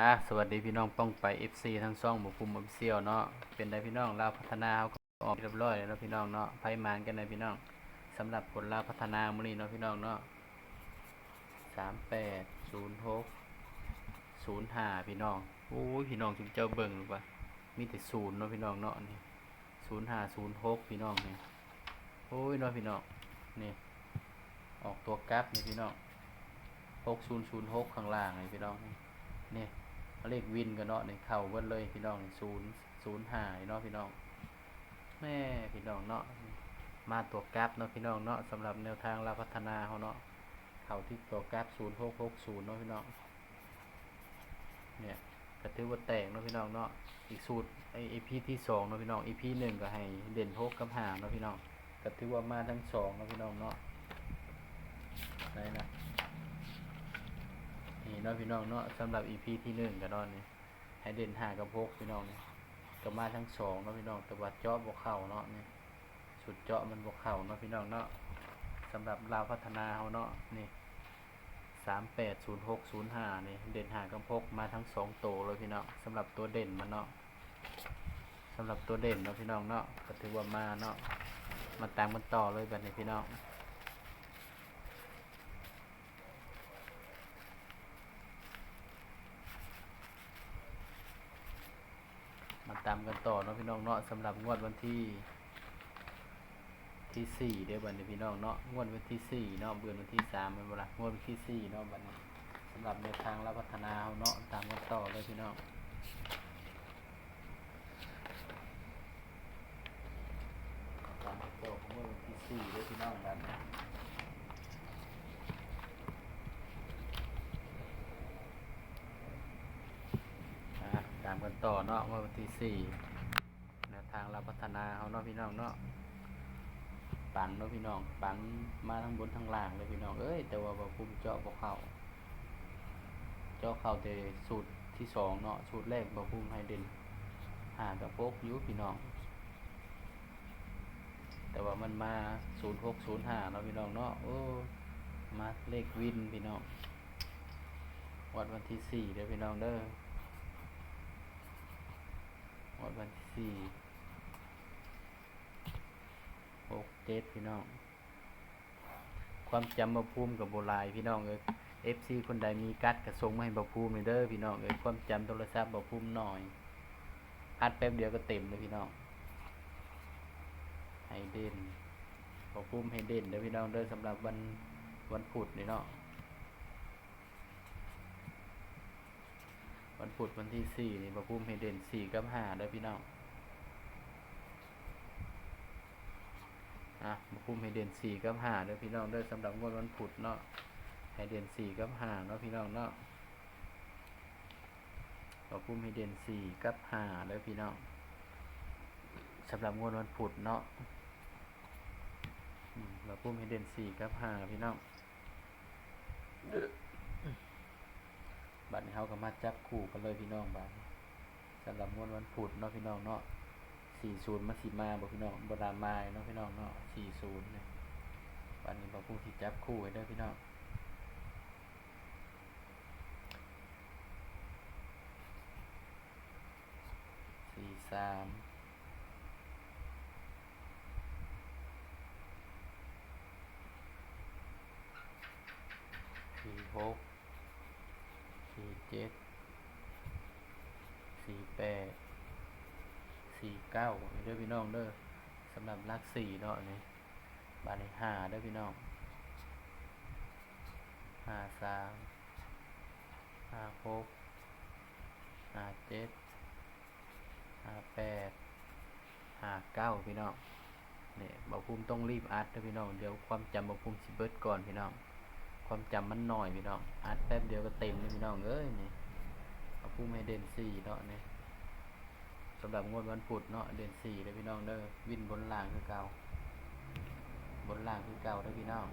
อ่าสวัสดีพี่น้องป้องไป FC ทั้งซ่องบุคุมออฟเซียลเนาะเป็นได้พี่น้องลาวพัฒนาเขาก็ออกเรียบร้อยแล้วพี่น้องเนาะไพ่มานกันนะพี่น้องสำหรับผลลาวพัฒนามื้อนี้เนาะพี่น้องเนาะสามแปดศูนย์หกศูนย์ห้าพี่น้องโอ้ยพี่น้องจึงเจ้าเบิ่งหรือเปะมีแต่ศูนย์เนาะพี่น้องเนาะนี่ศูนย์ห้าศูนย์หกพี่น้องนี่โอ้ยเนาะพี่น้องนี่ออกตัวกราฟนี่พี่น้องหกศูนย์ศูนย์หกข้างล่างนี่พี่น้องนี่ เลขวินกันเนาะในเข่าเบิ้เลยพี่น้องศูนย์ศูนย์หายเนาะพี่น้องแม่พี่น้องเนาะมาตัวกราฟเนาะพี่น้องเนาะสำหรับแนวทางเราพัฒนาเขาเนาะเข่าที่ตัวกราฟศูนย์หกหกศูนย์เนาะพี่น้องเนี่ยกระถือว่าแตกเนาะพี่น้องเนาะอีกสูตรไออีพีที่สองเนาะพี่น้องอีพีหนึ่งก็ให้เด่นหกกับหาเนาะพี่น้องกระถือว่ามาทั้งสองเนาะพี่น้องเนาะได้นะ เนาะพี่น้องเนาะสำหรับ EP ที่หนึ่งกันเนาะนี่ให้เด่นหากับพกพี่น้องนี่ก็มาทั้งสองเนาะพี่น้องแต่ว่าเจาะบวกเข่าเนาะนี่สุดเจาะมันบวกเข่าเนาะพี่น้องเนาะสำหรับลาวพัฒนาเขาเนาะนี่สามแปดศูนย์หกศูนย์ห้านี่เด่นหากับพกมาทั้งสองโตวเลยพี่น้องสำหรับตัวเด่นมันเนาะสำหรับตัวเด่นเนาะพี่น้องเนาะก็ถือว่ามาเนาะมาตามกันต่อเลยแบบนี้พี่น้อง ตามกันต่อเนาะพี่น้องเนาะสำหรับงวดวันที่ที่สี่เดี๋ยวบัดนี้พี่น้องเนาะงวดวันที่สี่เนาะเดือนวันที่สามเป็นเวลางวดวันที่สี่เนาะบัดนี้สำหรับแนวทางรับพัฒนาเอาเนาะตามกันต่อเลยพี่น้องตามกันต่อของงวดวันที่สี่เด้อพี่น้องบัดนี้อะ ต่อเนาะวดวันที่สี่แนวทางเรับพัฒนาเอาเนาะพี่น้องเนาะปังเนาะพี่น้องปังมาทั้งบนทั้งล่างเลยพี่น้องเอ้ยแต่ว่าบ่คุ้มเจาะบ่เข้าเจาะเข้าแต่สูตรที่สองเนาะสูตรแรกบ่คุ้มให้เด่นหากับพกยู่พี่น้อง แต่ว่ามันมา0605เนาะพี่น้องเนาะโอ้มาเลขวินพี่น้องวัดวันที่สี่เด้อพี่น้องเด้อ วัดวันที่สี่หกเจ็ดพี่น้อง ความจำบะภูมิกับโบรายพี่น้องเอ้ยเอฟซีคนใดมีกัดกระส่งมาให้บะภูมิเด้อพี่น้องเอ้ยความจำโทรศัพท์บะภูมิหน่อยอัดแป๊บเดียวก็เต็มเลยพี่น้องให้เด่นบะภูมิให้เด่นเด้อพี่น้องเด้อสำหรับวันวันพุธนี่เนาะ วันพุธวันที่สี่นี่บะภูมิให้เด่นสี่กับห้าด้อพี่น้องอะมาคุมให้เด่นสี่กับห้าด้อพี่น้องด้อสำหรับงวดวันพุธเนาะให้เด่นสี่กับห้าเนาะพี่น้องเนาะมาคุมให้เด่นสี่กับห้าด้อพี่น้องสำหรับงวดวันพุธเนาะอืมมาคุมให้เด่นสี่กับห้าพี่น้อง บัดนี้เขาก็มาจับคู่กันเลยพี่น้องบัดสำหรับงวดวันพุธเนาะพี่น้องเนาะสี่ศูนย์มาสิมาบอกพี่น้องบรามายเนาะพี่น้องเนาะสี่ศูนย์เนี่ยวันนี้บอกผู้ที่จับคู่ให้เด้อพี่น้องสี่สามสี่หก เจ็ดสี่แปดสี่เก้าเด้อพี่น้องเด้อสำหรับลักสี่เนาะนี่บานในห้าเด้อพี่น้องห้าสามห้าหกห้าเจ็ดห้าแปดห้าเก้าพี่น้องเนี่ยบอกภูมิต้องรีบอัดเด้อพี่น้องเดี๋ยวความจำบอกภูมิสิเบิดก่อนพี่น้อง ความจำมันหน่อยพี่น้องอัดแป๊บเดียวก็เต็มเลยพี่น้องเอ้ยนี่บอกภูมิให้เดนสี่เนาะเนี่ยสำหรับงวดวันพุธเนาะเดนสี่เด้พี่น้องเด้อวิ่นบนล่างคือเก่าบนล่างคือเก่าเด้อพี่น้อง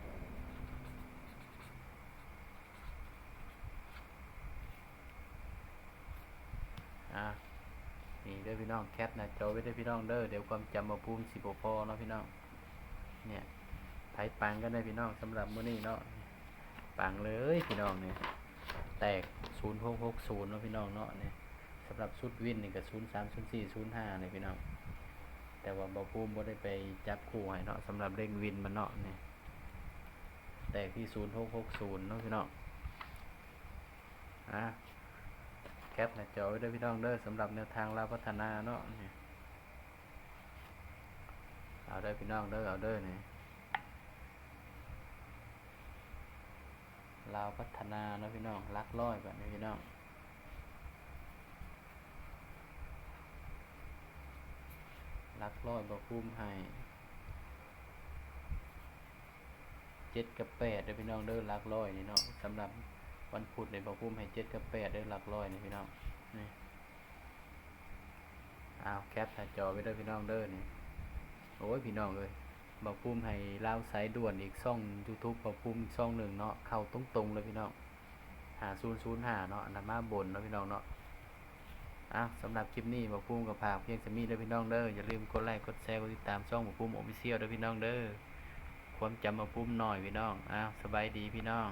อะนี่เด้อพี่น้องแคปนะจอไว้เด้อพี่น้องเด้อเดี๋ยวความจำมาภูมสิบพอเนาะพี่น้องเนี่ยไผปังกันได้พี่น้องสำหรับมื้อนี้เนาะ ปังเลยพี่น้องเนี่ยแตกศูนย์หกหกศูนย์เนาะพี่น้องเนาะเนี่ยสำหรับชุดวินนี่ก็ศูนย์สามศูนย์สี่ศูนย์ห้าเลยพี่น้อง แต่ว่าบอภูมิบ่ได้ไปจับคู่ให้เนาะสำหรับเลขวินมันเนาะเนี่ยแตกที่ศูนย์หกหกศูนย์เนาะพี่น้องอะแคปหน้าจอไว้ด้วยพี่น้องเด้อสำหรับแนวทางลาพัฒนาเนาะนี่เอาเด้อพี่น้องเด้อเอาเด้อนี่ย ลาวพัฒนาเนาะพี่น้องลักร้อยแบบนี้พี่น้องลักร้อยบ่คุ้มให้เจ็ดกับแปดเด้อพี่น้องเด้อลักร้อยนี่เนาะสำหรับวันพุธในบ่คุ้มให้เจ็ดกับแปดเด้อลักร้อยนี่พี่น้องนี่อ้าวแคปหน้าจอไว้เด้อพี่น้องเด้อนี่โอ้ยพี่น้องเอ้ย บาพุ่มให้เล่าสายด่วนอีกช่อง YouTube บ่คุ้มช่องหนึ่งเนาะเข้าตรงๆเลยพี่น้องหาศูนย์ศูนย์หาเนั้นมาบนเนาะพี่น้องเนาะอ้าวสำหรับคลิปนี้บาพุ่มกับภาเพียงจะมีเด้อพี่น้องเด้ออย่าลืมกดไลค์กดแชร์กดติดตามช่องบาพุ่มโอมิเชียลเด้อพี่น้องเด้อความจำบาพุ่มหน่อยพี่น้องอ้าวสบายดีพี่น้อง